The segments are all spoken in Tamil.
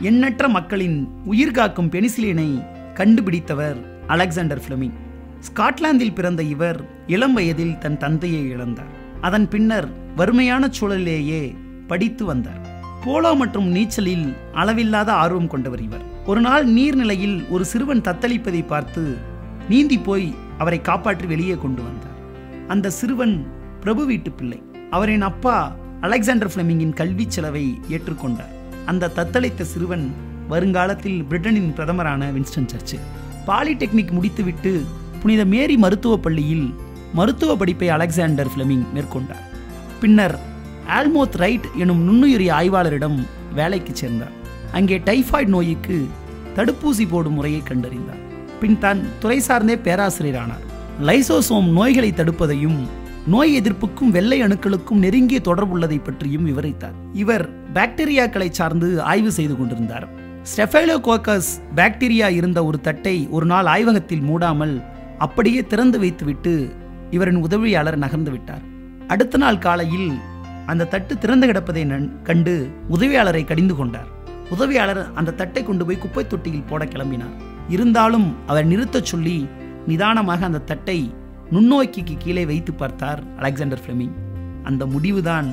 எண்ணற்ற மக்களின் உயிர் காக்கும் பெனிசிலினை கண்டுபிடித்தவர் அலெக்சாண்டர் ஃபிளமிங். ஸ்காட்லாந்தில் பிறந்த இவர் இளம் வயதில் தன் தந்தையை இழந்தார். அதன் பின்னர் வறுமையான சூழலிலேயே படித்து வந்தார். போலோ மற்றும் நீச்சலில் அளவில்லாத ஆர்வம் கொண்டவர் இவர். ஒரு நாள் நீர்நிலையில் ஒரு சிறுவன் தத்தளிப்பதை பார்த்து நீந்தி போய் அவரை காப்பாற்றி வெளியே கொண்டு வந்தார். அந்த சிறுவன் பிரபு வீட்டு பிள்ளை. அவரின் அப்பா அலெக்சாண்டர் பிளெமிங்கின் கல்விச் செலவை ஏற்றுக்கொண்டார். அந்த தத்தளித்த சிறுவன் வருங்காலத்தில் பிரிட்டனின் பிரதமரான வின்ஸ்டன் சர்ச்சில். பாலிடெக்னிக் முடித்துவிட்டு புனித மேரி மருத்துவப் பள்ளியில் மருத்துவ படிப்பை அலெக்சாண்டர் ஃபிளமிங் மேற்கொண்டார். பின்னர் ஆல்மோத் ரைட் எனும் நுண்ணுயிரி ஆய்வாளரிடம் வேலைக்கு சேர்ந்தார். அங்கே டைபாய்டு நோய்க்கு தடுப்பூசி போடும் முறையை கண்டறிந்தார். பின் தான் துறை சார்ந்தே பேராசிரியரானார். லைசோசோம் நோய்களை தடுப்பதையும் நோய் எதிர்ப்புக்கும் வெள்ளை அணுக்களுக்கும் நெருங்கிய தொடர்புள்ளதை பற்றியும் விவரித்தார். இவர் பாக்டீரியாக்களை சார்ந்து ஆய்வு செய்து கொண்டிருந்தார். ஸ்டெஃபைலோகோக்கஸ் பாக்டீரியா இருந்த ஒரு தட்டை ஒரு நாள் ஆய்வகத்தில் மூடாமல் அப்படியே திறந்து வைத்துவிட்டு இவரின் உதவியாளர் நகர்ந்து விட்டார். அடுத்த நாள் காலையில் அந்த தட்டு திறந்து கிடப்பதை நன்- கண்டு உதவியாளரை கடிந்து கொண்டார். உதவியாளர் அந்த தட்டை கொண்டு போய் குப்பை தொட்டியில் போட கிளம்பினார். இருந்தாலும் அவர் நிறுத்தச் சொல்லி நிதானமாக அந்த தட்டை நுண்ணோக்கிக்கு கீழே வைத்து பார்த்தார் அலெக்சாண்டர் ஃப்ளெமிங். அந்த முடிவுதான்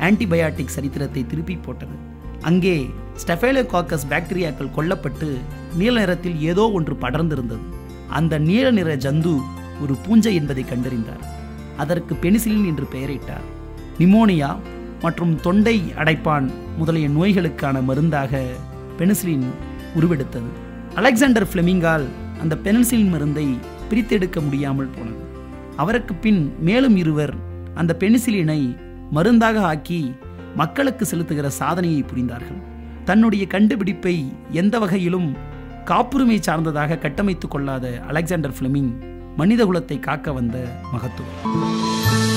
ஆன்டிபயாட்டிக் சரித்திரத்தை திருப்பி போட்டது. அங்கே ஸ்டெஃபேலோகாக்கஸ் பாக்டீரியாக்கள் கொல்லப்பட்டு நீல நிறத்தில் ஏதோ ஒன்று படர்ந்திருந்தது. அந்த நீல நிற ஜந்து ஒரு பூஞ்சை என்பதை கண்டறிந்தார். அதற்கு பெனிசிலின் என்று பெயரிட்டார். நிமோனியா மற்றும் தொண்டை அடைப்பான் முதலிய நோய்களுக்கான மருந்தாக பெனிசிலின் உருவெடுத்தது. அலெக்சாண்டர் ஃப்ளெமிங்கால் அந்த பெனிசிலின் மருந்தை பிரித்தெடுக்க முடியாமல் போனது. அவருக்கு பின் மேலும் இருவர் அந்த பெனிசிலினை மருந்தாக ஆக்கி மக்களுக்கு செலுத்துகிற சாதனையை புரிந்தார்கள். தன்னுடைய கண்டுபிடிப்பை எந்த வகையிலும் காப்புரிமை சார்ந்ததாக கட்டமைத்துக் கொள்ளாத அலெக்சாண்டர் ஃபிளெமிங் மனிதகுலத்தை காக்க வந்த மகத்துவம்.